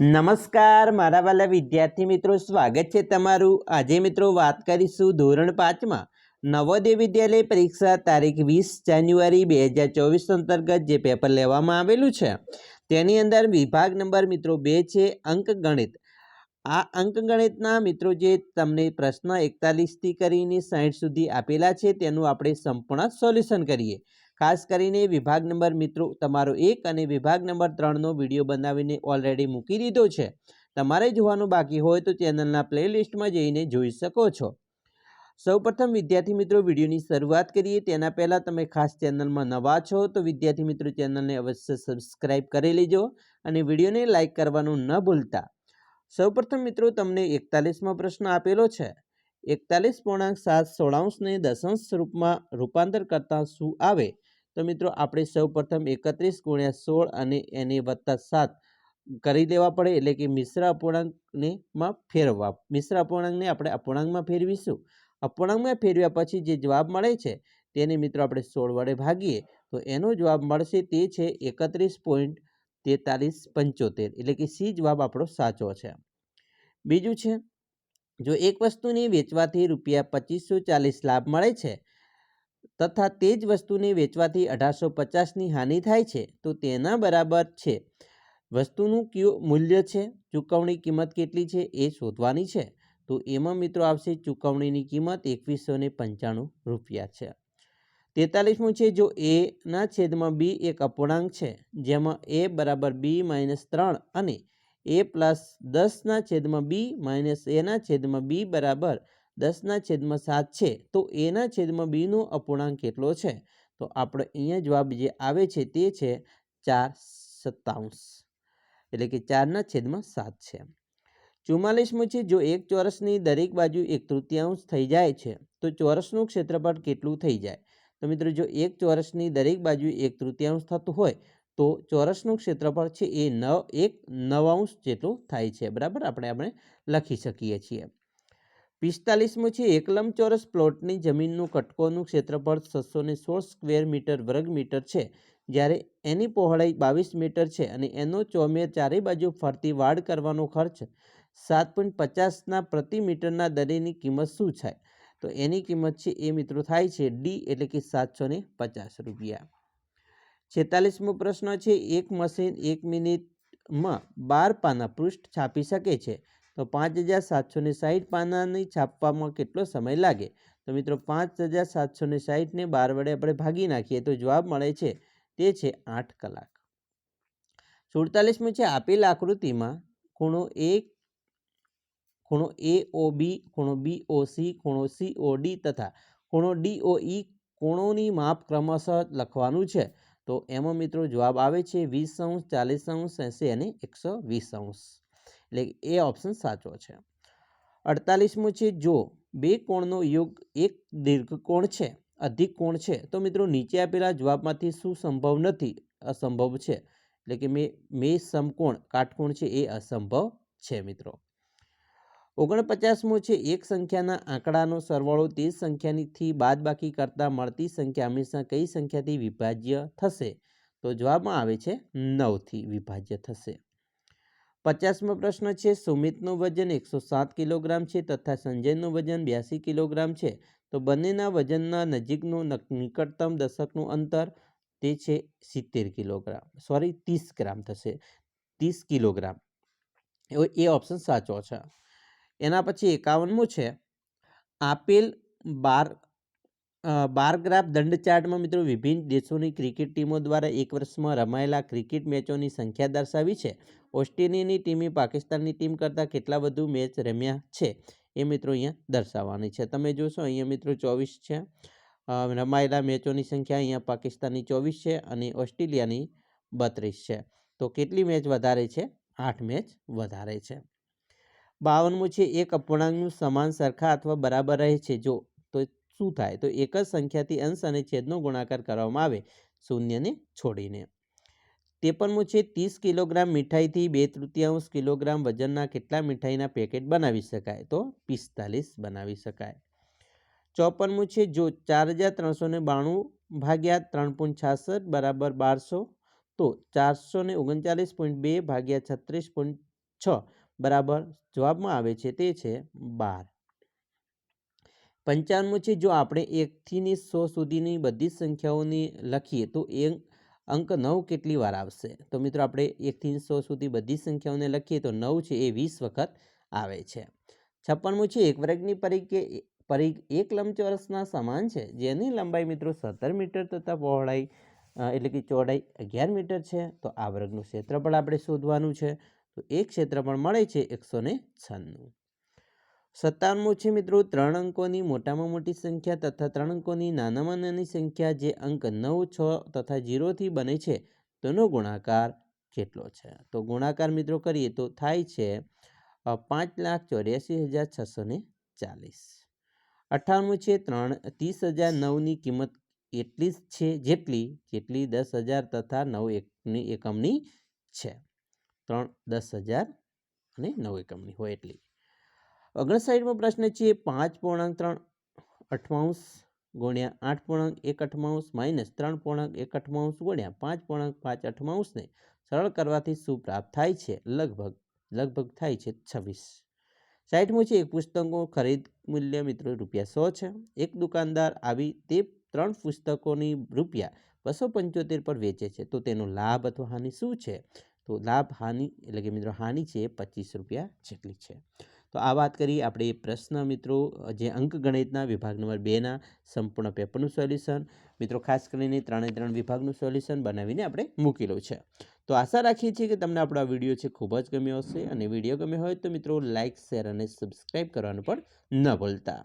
નમસ્કાર, મારા વાલા વિદ્યાર્થી મિત્રો, સ્વાગત છે તમારું. આજે મિત્રો વાત કરીશું ધોરણ પાંચમાં. નવોદય વિદ્યાલય પરીક્ષા તારીખ વીસ જાન્યુઆરી બે હજાર ચોવીસ અંતર્ગત જે પેપર લેવામાં આવેલું છે, તેની અંદર વિભાગ નંબર મિત્રો બે છે અંકગણિત આ અંકગણિતના મિત્રો જે તમને પ્રશ્ન એકતાલીસથી કરીને સાઠ સુધી આપેલા છે, તેનું આપણે સંપૂર્ણ સોલ્યુશન કરીએ. ખાસ કરીને વિભાગ નંબર મિત્રો, તમારો એક અને વિભાગ નંબર ત્રણનો વીડિયો બનાવીને ઓલરેડી મૂકી દીધો છે. તમારે જોવાનું બાકી હોય તો ચેનલના પ્લેલિસ્ટમાં જઈને જોઈ શકો છો. સૌપ્રથમ વિદ્યાર્થી મિત્રો, વિડીયોની શરૂઆત કરીએ. તેના પહેલાં તમે ખાસ ચેનલમાં નવા છો તો વિદ્યાર્થી મિત્રો, ચેનલને અવશ્ય સબસ્ક્રાઇબ કરી લેજો અને વિડીયોને લાઇક કરવાનું ન ભૂલતા. સૌપ્રથમ મિત્રો, તમને એકતાલીસમાં પ્રશ્ન આપેલો છે. એકતાલીસ પૂર્ણાંક સાત સોળાંશને દશાંશ રૂપમાં રૂપાંતર કરતાં શું આવે? તો મિત્રો, આપણે સૌપ્રથમ એકત્રીસ ગુણ્યા સોળ અને એને વત્તા સાત કરી દેવા પડે, એટલે કે મિશ્ર અપૂર્ણાંકને માં ફેરવવા. મિશ્ર અપૂર્ણાંકને આપણે અપૂર્ણાંકમાં ફેરવીશું. અપૂર્ણાંકમાં ફેરવ્યા પછી જે જવાબ મળે છે, તેને મિત્રો આપણે સોળ વડે ભાગીએ. તો એનો જવાબ મળશે તે છે એકત્રીસ પોઈન્ટ તેતાલીસ પંચોતેર, એટલે કે સી જવાબ આપણો સાચો છે. બીજું છે, જો એક વસ્તુને વેચવાથી રૂપિયા પચીસો ચાલીસ લાભ મળે છે તથા તે જ વસ્તુને વેચવાથી અઢારસો પચાસની હાનિ થાય છે, તો તેના બરાબર છે. વસ્તુનું કયું, મૂલ્ય છે? ચૂકવણી કિંમત કેટલી છે? એ શોધવાની છે. તો એમાં મિત્રો આવશે ચૂકવણીની કિંમત એકવીસો ને પંચાણું રૂપિયા છે. તેતાલીસમું છે, જો એના છેદમાં બી એક અપૂર્ણાંક છે, જેમાં એ બરાબર બી માઇનસ ત્રણ અને એ પ્લસ દસના છેદમાં બી માઇનસ એના છેદમાં બી બરાબર દસના છેદમાં સાત છે, તો એના છેદમાં બીનો અપૂર્ણાંક કેટલો છે? તો આપણે અહીંયા જવાબ જે આવે છે તે છે ચાર સત્તાવંશ એટલે કે ચારના છેદમાં સાત છે. ચુમ્માલીસમું છે, જો એક ચોરસની દરેક બાજુ એક તૃતીયાંશ થઈ જાય છે, તો ચોરસનું ક્ષેત્રફળ કેટલું થઈ જાય? તો મિત્રો, જો એક ચોરસની દરેક બાજુ એક તૃતીયાંશ થતું હોય, તો ચોરસનું ક્ષેત્રફળ છે એ નવ, એક નવાંશ જેટલું થાય છે. બરાબર? આપણે આપણે લખી શકીએ છીએ. પિસ્તાલીસમું છે એક લંબચોરસ પ્લોટની જમીનનું કટકોનું ક્ષેત્રફળ છસો ને સોળ સ્ક્વેર મીટર વર્ગ મીટર છે. જ્યારે એની પહોળાઈ બાવીસ મીટર છે અને એનો ચોમેર ચારે બાજુ ફરતી વાડ કરવાનો ખર્ચ સાત પોઈન્ટ પચાસના પ્રતિ મીટરના દરેની કિંમત શું છે તો એની કિંમત છે એ મિત્રો થાય છે ડી એટલે કે સાતસો ને પચાસ રૂપિયા. છેતાલીસમો પ્રશ્ન છે, એક મશીન એક મિનિટમાં બાર પાના પૃષ્ઠ છાપી શકે છે? તો પાંચ હજાર સાતસો ને સાહીઠ પાનાની છાપવામાં કેટલો સમય લાગે? તો મિત્રો, પાંચ હજાર સાતસો ને સાહીઠને બાર વડે આપણે ભાગી નાખીએ તો જવાબ મળે છે, તે છે આઠ કલાક. સુડતાલીસમું છે આપેલ આકૃતિમાં ખૂણો એક ખૂણો એ ઓ બી, ખૂણો બી ઓ સી, ખૂણો સી ઓ ડી તથા ખૂણો ડી ઓ ઈ કોણોની માપ ક્રમશઃ લખવાનું છે. તો એમાં મિત્રો જવાબ આવે છે વીસ અંશ, ચાલીસ અંશ, એંસી અને એકસો વીસ અંશ. એટલે એ ઓપ્શન સાચો છે. અડતાલીસમું છે, જો બે કોણનો યોગ એક દીર્ઘકોણ છે, અધિક કોણ છે, તો મિત્રો નીચે આપેલા જવાબમાંથી શું સંભવ નથી? અસંભવ છે. એટલે કે મેં, મે સમકોણ, કાટકોણ છે એ અસંભવ છે મિત્રો. ઓગણપચાસમું છે, એક સંખ્યાના આંકડાનો સરવાળો તે સંખ્યાનીથી બાદબાકી કરતાં મળતી સંખ્યા હંમેશા કઈ સંખ્યાથી વિભાજ્ય થશે? તો જવાબમાં આવે છે, નવથી વિભાજ્ય થશે. પચાસમો પ્રશ્ન છે, સુમિતનું વજન એકસો સાત કિલોગ્રામ છે તથા સંજયનું વજન બ્યાસી કિલોગ્રામ છે. તો બંનેના વજનના નજીકનું નિકટતમ દશકનું અંતર તે છે સિત્તેર કિલોગ્રામ. સોરી ત્રીસ ગ્રામ થશે. ત્રીસ કિલોગ્રામ. એ ઓપ્શન સાચો છે. એના પછી એકાવનમું છે, આપેલ બાર બાર ગ્રાફ દંડ ચાર્ટમાં મિત્રો વિભિન્ન દેશોની ક્રિકેટ ટીમો દ્વારા એક વર્ષમાં રમાયેલા ક્રિકેટ મેચોની સંખ્યા દર્શાવી છે. ઓસ્ટ્રેલિયાની ટીમે પાકિસ્તાનની ટીમ કરતાં કેટલા વધુ મેચ રમ્યા છે એ મિત્રો અહીંયા દર્શાવવાની છે. તમે જોશો અહીંયા મિત્રો ચોવીસ છે. રમાયેલા મેચોની સંખ્યા અહીંયા પાકિસ્તાનની ચોવીસ છે અને ઓસ્ટ્રેલિયાની બત્રીસ છે. તો કેટલી મેચ વધારે છે? આઠ મેચ વધારે છે. બાવનમું છે, એક અપૂર્ણાંકનું સમાન સરખા અથવા બરાબર રહે છે. જો શું થાય? તો એક જ સંખ્યાથી અંશ અને છેદનો ગુણાકાર કરવામાં આવે, શૂન્યને છોડીને. ત્રેપનમું છે, ત્રીસ કિલોગ્રામ મીઠાઈથી બે તૃતીયાંશ કિલોગ્રામ વજનના કેટલા મીઠાઈના પેકેટ બનાવી શકાય? તો પિસ્તાલીસ બનાવી શકાય. ચોપનમું છે, જો ચાર હજાર ત્રણસો ને બાણું ભાગ્યા ત્રણ પોઈન્ટ છાસઠ બરાબર બારસો, તો ચારસો ને ઓગણચાલીસ પોઈન્ટ બે ભાગ્યા છત્રીસ પોઈન્ટ છ બરાબર જવાબમાં આવે છે, તે છે બાર. પંચાવનમું છે, જો આપણે એકથીની સો સુધીની બધી જ સંખ્યાઓની લખીએ, તો એ અંક નવ કેટલી વાર આવશે? તો મિત્રો, આપણે એકથી સો સુધી બધી જ સંખ્યાઓને લખીએ, તો નવ છે એ વીસ વખત આવે છે. છપ્પનમું છે, એક વર્ગની પરીખ કે પરીખ એક લંબચોરસના સમાન છે, જેની લંબાઈ મિત્રો સત્તર મીટર તથા પહોળાઈ એટલે કે ચોડાઈ અગિયાર મીટર છે, તો આ વર્ગનું ક્ષેત્રફળ આપણે શોધવાનું છે. તો એ ક્ષેત્રફળ મળે છે એકસો ને છન્નું. સત્તાવનમું છે મિત્રો, ત્રણ અંકોની મોટામાં મોટી સંખ્યા તથા ત્રણ અંકોની નાનામાં નાની સંખ્યા જે અંક નવ, છ તથા જીરોથી બને છે, તેનો ગુણાકાર કેટલો છે? તો ગુણાકાર મિત્રો કરીએ તો થાય છે પાંચ લાખ ચોર્યાસી હજાર છસો ને ચાલીસ. અઠ્ઠાણું છે ત્રણ, ત્રીસ હજાર નવની કિંમત એટલી જ છે, જેટલી જેટલી દસ હજાર તથા નવ એકની એકમની છે. ત્રણ, દસ હજાર અને નવ એકમની હોય એટલી. ઓગણસાઠમો પ્રશ્ન છે, પાંચ પૂર્ણાંક ત્રણ અઠમાંશ ગુણ્યા આઠ પૂર્ણાંક એક અઠમાંશ માઇનસ ત્રણ પૂર્ણાંક એક અઠમાંશ ગુણ્યા પાંચ પૂર્ણાંક પાંચ અઠમાંશને સરળ કરવાથી શું પ્રાપ્ત થાય છે? લગભગ લગભગ થાય છે છવ્વીસ. સાઠમું છે, એક પુસ્તકો ખરીદ મૂલ્ય મિત્રો રૂપિયા સો છે. એક દુકાનદાર આવી તે ત્રણ પુસ્તકોની રૂપિયા બસો પંચોતેર પર વેચે છે. તો તેનો લાભ અથવા હાનિ શું છે? તો લાભ હાનિ, એટલે કે મિત્રો હાનિ છે એ પચીસ રૂપિયા જેટલી છે. તો આ વાત કરી આપણે પ્રશ્ન મિત્રો જે અંકગણિતના વિભાગ નંબર બેના સંપૂર્ણ પેપરનું સોલ્યુશન, મિત્રો ખાસ કરીને ત્રણે ત્રણ વિભાગનું સોલ્યુશન બનાવીને આપણે મૂકેલું છે. તો આશા રાખીએ છીએ કે તમને આપણો આ વીડિયો છે ખૂબ જ ગમ્યો હશે અને વીડિયો ગમ્યો હોય તો મિત્રો લાઇક શેર અને સબસ્ક્રાઈબ કરવાનું પણ ન ભૂલતા.